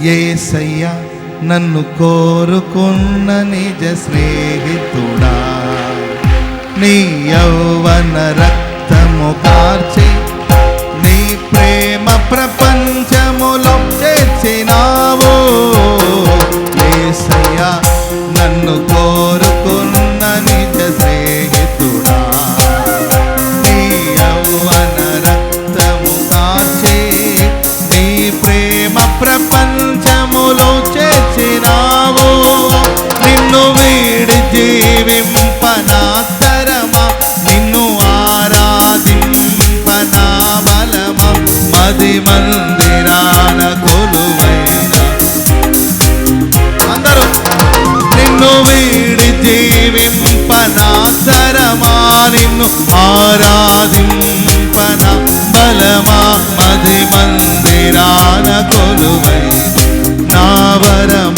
ఏసయ్య నన్ను కోరుకున్న నిజ స్నేహితుడా. నీ యౌవన రక్తము కార్చే നിന്നു ആരാധിപ്പന ബലമാ മതി മന്ദിരാന കൊലുവൈ നാവരമ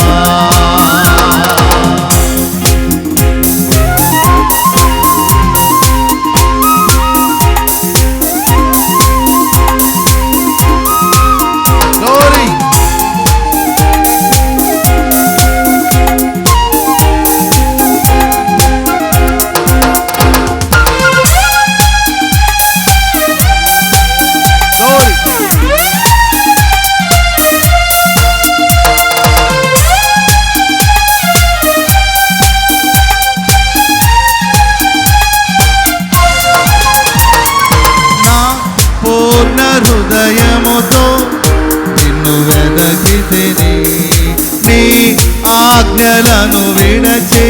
వెదకితిని నీ ఆజ్ఞలను విడచే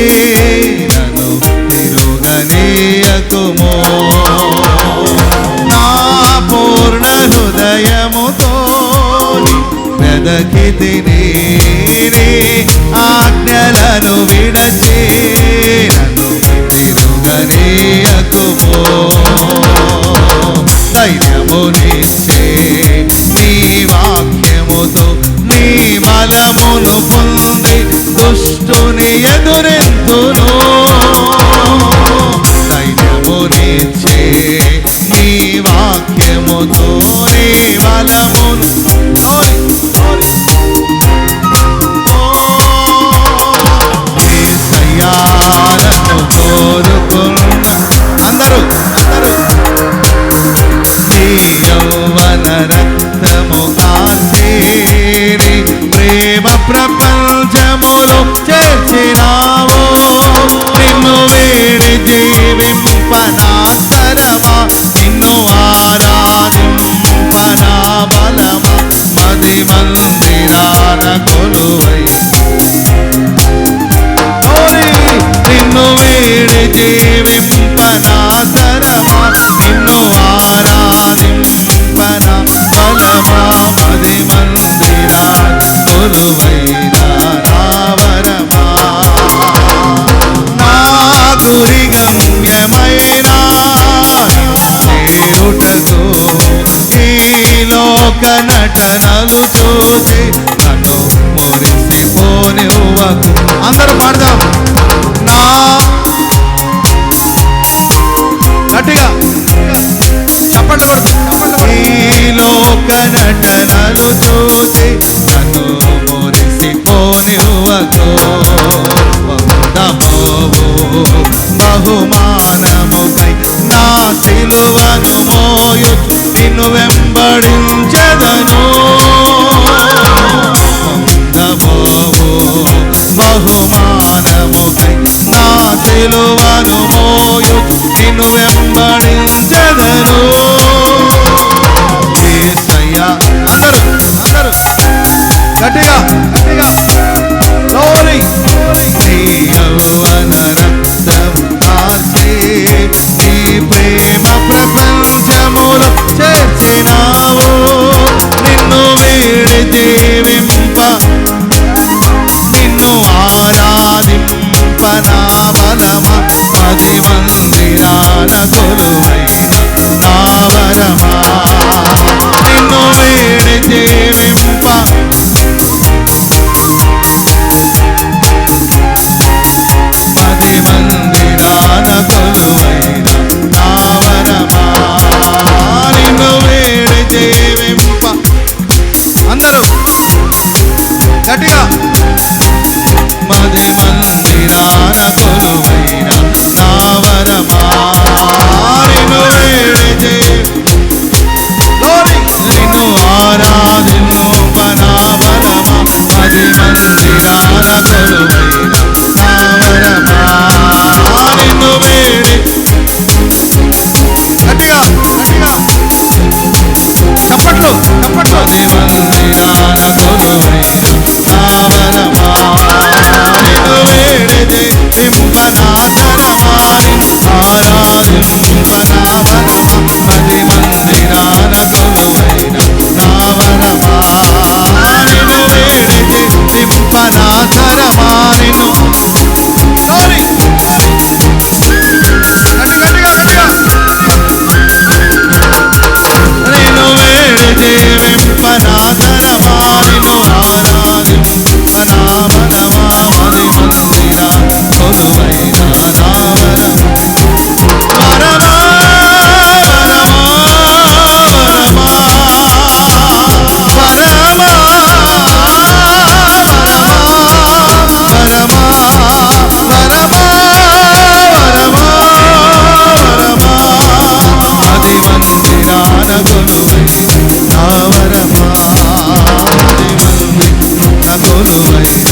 నన్ను తిరుగనీయకుమో నా పూర్ణ హృదయముతో వెదకితిని నీ ఆజ్ఞలను విడచే ఎదురెందును చేర్చినా లోక నటనలు చూసి నన్ను మురిసిపోనివ్వకు. అందరూ పాడదాం. నా గట్టిగా. చప్పట్లు కొడుతూ, చప్పట్లు కొడుతూ. ఈ లోక నటనలు చూసి నన్ను మురిసిపోనివ్వకు. పొందమోవు బహుమానముకై నా సిలువను మోయు. నిన్ను వెంబడించే సిలువను మోయుచు నిన్ను వెంబడించదను. యేసయ్యా అందరూ అందరూ. గట్టిగా. Him and I. đâu mày